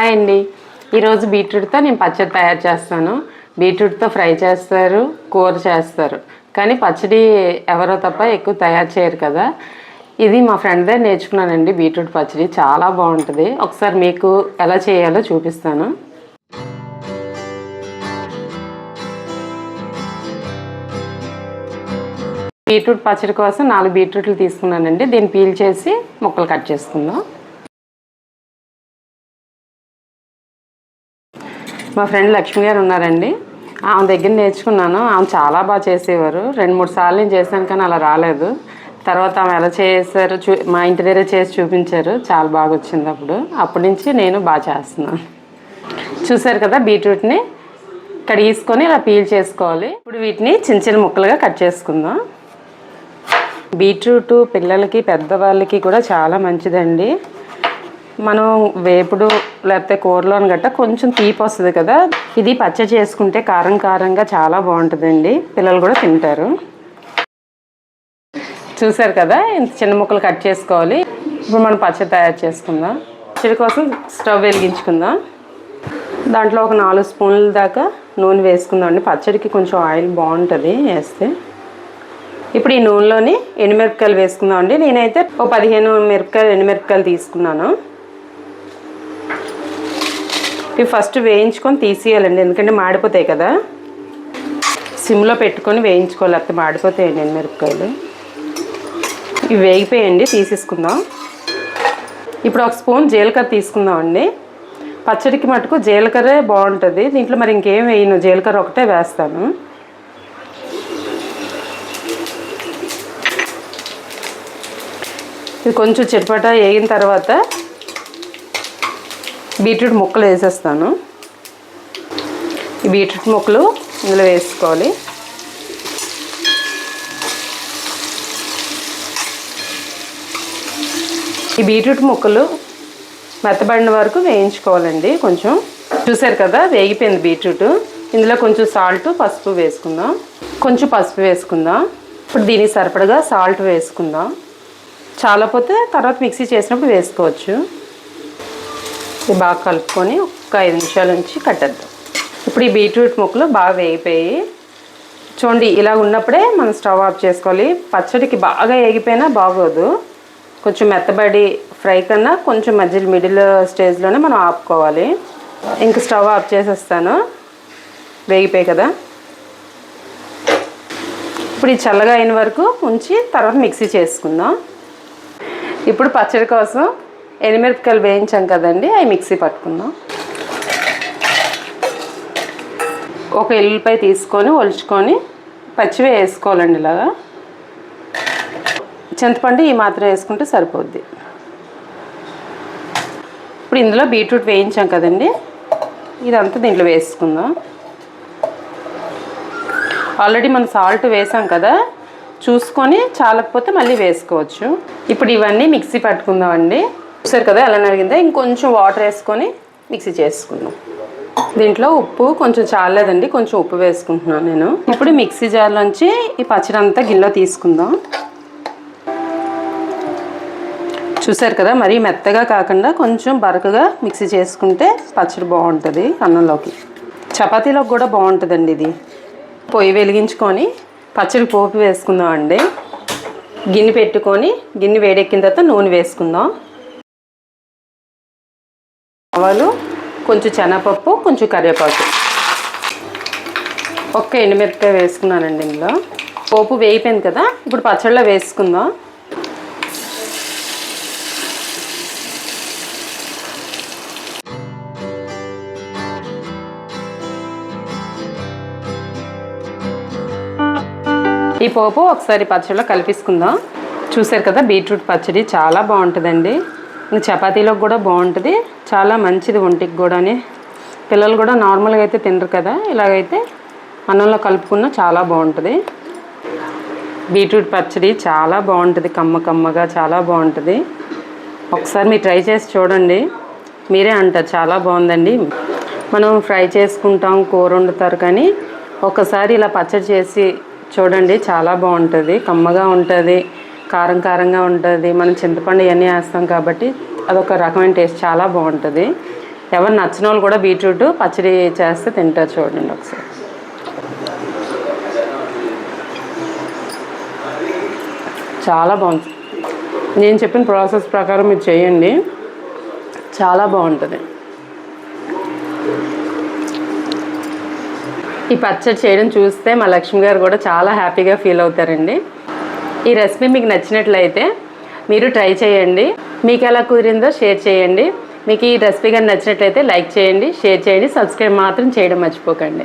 Hi అండి. ఈరోజు బీట్రూట్తో నేను పచ్చడి తయారు చేస్తాను. బీట్రూట్తో ఫ్రై చేస్తారు కూర చేస్తారు. కానీ పచ్చడి ఎవరో తప్ప ఎక్కువ తయారు చేయరు కదా. ఇది మా ఫ్రెండ్ దగ్గర నేర్చుకున్నానండి బీట్రూట్ పచ్చడి. చాలా బాగుంటుంది. ఒకసారి మీకు ఎలా చేయాలో చూపిస్తాను. బీట్రూట్ పచ్చడి కోసం నాలుగు బీట్రూట్లు తీసుకున్నానండి. దీన్ని పీల్ చేసి ముక్కలు కట్ చేసుకుందాం. మా ఫ్రెండ్ లక్ష్మి గారు ఉన్నారండి. ఆమె దగ్గర నేర్చుకున్నాను. ఆమె చాలా బాగా చేసేవారు. రెండు మూడు సార్లు నేను చేశాను కానీ అలా రాలేదు. తర్వాత ఆమె ఎలా చేశారు చూ మా ఇంటి దగ్గర చేసి చూపించారు. చాలా బాగా వచ్చింది అప్పుడు. అప్పటి నుంచి నేను బాగా చేస్తున్నాను. చూసారు కదా బీట్రూట్ని? కడిగేసుకొని ఇలా పీల్ చేసుకోవాలి. ఇప్పుడు వీటిని చిన్న చిన్న ముక్కలుగా కట్ చేసుకుందాం. బీట్రూట్ పిల్లలకి పెద్దవాళ్ళకి కూడా చాలా మంచిదండి. మనం వేపుడు లేకపోతే కూరలోని గట్ట కొంచెం తీపి వస్తుంది కదా. ఇది పచ్చడి చేసుకుంటే కారం కారంగా చాలా బాగుంటుందండి. పిల్లలు కూడా తింటారు. చూసారు కదా ఇంత చిన్న ముక్కలు కట్ చేసుకోవాలి. ఇప్పుడు మనం పచ్చడి తయారు చేసుకుందాం. పచ్చడి కోసం స్టవ్ వెలిగించుకుందాం. దాంట్లో ఒక నాలుగు స్పూన్ల దాకా నూనె వేసుకుందాం అండి. పచ్చడికి కొంచెం ఆయిల్ బాగుంటుంది వేస్తే. ఇప్పుడు ఈ నూనెలోని ఎండుమిరపకాయలు వేసుకుందాం అండి. నేనైతే ఓ పదిహేను మిరపకాయలు ఎండుమిరపకాయలు తీసుకున్నాను. ఇవి ఫస్ట్ వేయించుకొని తీసేయాలండి ఎందుకంటే మాడిపోతాయి కదా. సిమ్లో పెట్టుకొని వేయించుకోవాలి లేకపోతే మాడిపోతాయండి మిరపకాయలు. ఇవి వేగిపోయండి తీసేసుకుందాం. ఇప్పుడు ఒక స్పూన్ జీలకర్ర తీసుకుందామండి. పచ్చడికి మటుకు జీలకర్రే బాగుంటుంది. దీంట్లో మరి ఇంకేం వేయను జీలకర్ర ఒకటే వేస్తాను. ఇది కొంచెం చిటపట వేగిన తర్వాత బీట్రూట్ ముక్కలు వేసేస్తాను. ఈ బీట్రూట్ ముక్కలు ఇందులో వేసుకోవాలి. ఈ బీట్రూట్ ముక్కలు మెత్తబడిన వరకు వేయించుకోవాలండి కొంచెం. చూసారు కదా వేగిపోయింది బీట్రూట్. ఇందులో కొంచెం సాల్ట్ పసుపు వేసుకుందాం. కొంచెం పసుపు వేసుకుందాం. ఇప్పుడు దీనికి సరిపడగా సాల్ట్ వేసుకుందాం. చాలా పోతే తర్వాత మిక్సీ చేసినప్పుడు వేసుకోవచ్చు. ఇది బాగా కలుపుకొని ఒక ఐదు నిమిషాల నుంచి కట్టేద్దాం. ఇప్పుడు ఈ బీట్రూట్ ముక్కలు బాగా వేగిపోయి చూడండి ఇలా ఉన్నప్పుడే మనం స్టవ్ ఆఫ్ చేసుకోవాలి. పచ్చడికి బాగా వేగిపోయినా బాగోదు. కొంచెం మెత్తబడి ఫ్రై కన్నా కొంచెం మధ్యలో మిడిల్ స్టేజ్లోనే మనం ఆపుకోవాలి. ఇంక స్టవ్ ఆఫ్ చేసేస్తాను. వేగిపోయి కదా. ఇప్పుడు ఈ చల్లగా అయిన వరకు ఉంచి తర్వాత మిక్సీ చేసుకుందాం. ఇప్పుడు పచ్చడి కోసం ఎనిమిరపకాయలు వేయించాం కదండి అవి మిక్సీ పట్టుకుందాం. ఒక ఎల్లుల్లిపాయ తీసుకొని ఒలుచుకొని పచ్చివే వేసుకోవాలండి ఇలాగా. చింతపండు ఈ మాత్రం వేసుకుంటే సరిపోద్ది. ఇప్పుడు ఇందులో బీట్రూట్ వేయించాం కదండి ఇదంతా దీంట్లో వేసుకుందాం. ఆల్రెడీ మనం సాల్ట్ వేసాం కదా చూసుకొని చాలకపోతే మళ్ళీ వేసుకోవచ్చు. ఇప్పుడు ఇవన్నీ మిక్సీ పట్టుకుందామండి. చూసారు కదా ఎలా నరిగిందో ఇంకొంచెం వాటర్ వేసుకొని మిక్సీ చేసుకుందాం. దీంట్లో ఉప్పు కొంచెం చాలేదండి కొంచెం ఉప్పు వేసుకుంటున్నాను నేను. ఇప్పుడు మిక్సీ జార్లోంచి ఈ పచ్చడి అంతా గిన్నెలో తీసుకుందాం. చూసారు కదా మరీ మెత్తగా కాకుండా కొంచెం బరకగా మిక్సీ చేసుకుంటే పచ్చడి బాగుంటుంది అన్నంలోకి. చపాతీలోకి కూడా బాగుంటుందండి ఇది. పొయ్యి వెలిగించుకొని పచ్చడి పోపు వేసుకుందాం అండి గిన్నె పెట్టుకొని గిన్నె వేడెక్కిన తర్వాత నూనె వేసుకుందాం. ఆవాలు కొంచెం శనగపప్పు కొంచెం కరివేపాకు. ఒక్క ఎండుమిరపకాయ వేసుకున్నానండి ఇందులో. పోపు వేగిపోయింది కదా ఇప్పుడు పచ్చళ్ళ వేసుకుందాం. ఈ పోపు ఒకసారి పచ్చడిలో కలిపిసుకుందాం. చూసారు కదా బీట్రూట్ పచ్చడి చాలా బాగుంటుందండి. ఇంకా చపాతీలోకి కూడా బాగుంటుంది. చాలా మంచిది ఒంటికి కూడాని. పిల్లలు కూడా నార్మల్గా అయితే తినరు కదా. ఇలాగైతే అన్నంలో కలుపుకున్న చాలా బాగుంటుంది. బీట్రూట్ పచ్చడి చాలా బాగుంటుంది. కమ్మ కమ్మగా చాలా బాగుంటుంది. ఒకసారి మీరు ట్రై చేసి చూడండి. మీరే అంటారు చాలా బాగుందండి. మనం ఫ్రై చేసుకుంటాం కూర వండుతారు కానీ ఒకసారి ఇలా పచ్చడి చేసి చూడండి చాలా బాగుంటుంది. కమ్మగా ఉంటుంది. కారం కారంగా ఉంటుంది. మనం చింతపండు ఇవన్నీ వేస్తాం కాబట్టి అదొక రకమైన టేస్ట్ చాలా బాగుంటుంది. ఎవరు నచ్చిన వాళ్ళు కూడా బీట్రూట్ పచ్చడి చేస్తే తింటారు చూడండి ఒకసారి. చాలా బాగుంది. నేను చెప్పిన ప్రాసెస్ ప్రకారం మీరు చేయండి. చాలా బాగుంటుంది. ఈ పచ్చడి చేయడం చూస్తే మా లక్ష్మి గారు కూడా చాలా హ్యాపీగా ఫీల్ అవుతారండి. ఈ రెసిపీ మీకు నచ్చినట్లయితే మీరు ట్రై చేయండి. మీకు ఎలా కుదిరిందో షేర్ చేయండి. మీకు ఈ రెసిపీ కానీ నచ్చినట్లయితే లైక్ చేయండి షేర్ చేయండి సబ్స్క్రైబ్ మాత్రం చేయడం మర్చిపోకండి.